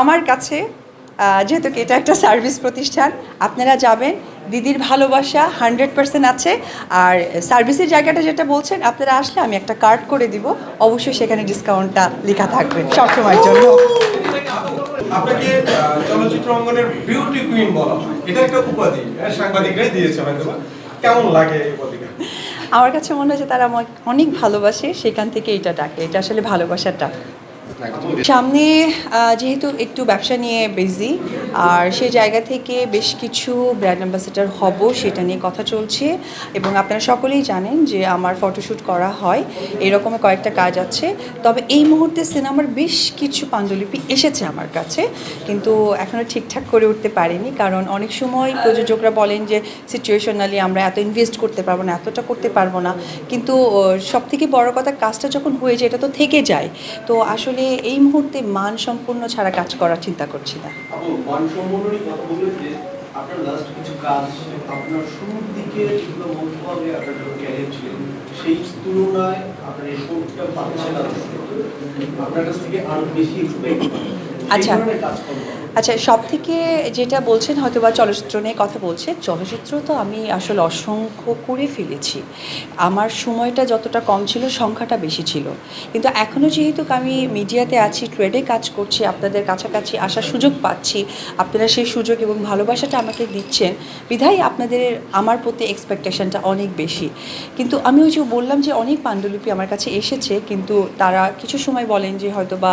আমার কাছে যেহেতু এটা একটা সার্ভিস প্রতিষ্ঠান আপনারা যাবেন দিদির ভালোবাসা হান্ড্রেড পার্সেন্ট আছে আর সার্ভিসের জায়গাটা যেটা বলছেন আপনারা আসলে আমি একটা কার্ড করে দিব অবশ্যই সেখানে ডিসকাউন্টটা লেখা থাকবে সবসময়ের জন্য। আপনাকে চলচ্চিত্র অঙ্গনের বিউটি কুইন বলা হয়। এটা একটা উপাধি সাংবাদিকরাই দিয়েছে হয়তো কেমন লাগে এই উপাধিটা? আমার কাছে মনে হয় যে তারা আমাকে অনেক ভালোবাসে সেখান থেকে এটা ডাকে এটা আসলে ভালোবাসার ডাক। সামনে যেহেতু একটু ব্যবসা নিয়ে বিজি আর সেই জায়গা থেকে বেশ কিছু ব্র্যান্ড অ্যাম্বাসেডার হব সেটা নিয়ে কথা চলছে। এবং আপনারা সকলেই জানেন যে আমার ফটোশ্যুট করা হয় এরকমের কয়েকটা কাজ আছে। তবে এই মুহূর্তে সিনেমার বেশ কিছু পাণ্ডুলিপি এসেছে আমার কাছে, কিন্তু এখনও ঠিকঠাক করে উঠতে পারিনি। কারণ অনেক সময় প্রযোজকরা বলেন যে সিচুয়েশনালি আমরা এত ইনভেস্ট করতে পারব না, এতটা করতে পারব না। কিন্তু সব থেকে বড় কথা, কাজটা যখন হয়ে যায়, এটা তো থেকে যায়। তো আসলে এই মুহূর্তে মান সম্পূর্ণ ছাড়া কাজ করার চিন্তা করছি না। আপনার কিছু থেকে আরও বেশি আচ্ছা। আচ্ছা সব থেকে যেটা বলছেন হয়তো বা চলচ্চিত্র নিয়ে কথা বলছেন চলচ্চিত্র তো আমি আসলে অসংখ্য করে ফেলেছি। আমার সময়টা যতটা কম ছিল সংখ্যাটা বেশি ছিল। কিন্তু এখনও যেহেতু আমি মিডিয়াতে আছি ট্রেডে কাজ করছি আপনাদের কাছাকাছি আসার সুযোগ পাচ্ছি আপনারা সেই সুযোগ এবং ভালোবাসাটা আমাকে দিচ্ছেন বিধায় আপনাদের আমার প্রতি এক্সপেকটেশনটা অনেক বেশি। কিন্তু আমি ওই যে বললাম যে অনেক পাণ্ডুলিপি আমার কাছে এসেছে কিন্তু তারা কিছু সময় বলেন যে হয়তো বা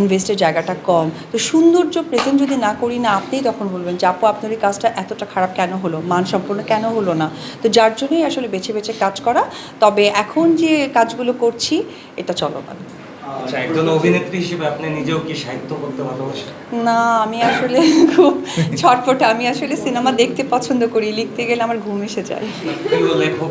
ইনভেস্টের জায়গাটা কম। তো সৌন্দর্য প্রেজেন্ট যদি না করি না আপনিই তখন বলবেন যে আপু আপনার এই কাজটা এতটা খারাপ কেন হলো? মান সম্পূর্ণ কেন হলো না? তো যার জন্যই আসলে বেছে বেছে কাজ করা। তবে এখন যে কাজগুলো করছি এটা চলমান। আচ্ছা একজন অভিনেত্রী হিসেবে আপনি নিজেও কি সাহিত্য করতে ভালোবাসেন? না আমি আসলে খুব ছটপটে আমি আসলে সিনেমা দেখতে পছন্দ করি। লিখতে গেলে আমার ঘুম এসে যায়। লেখক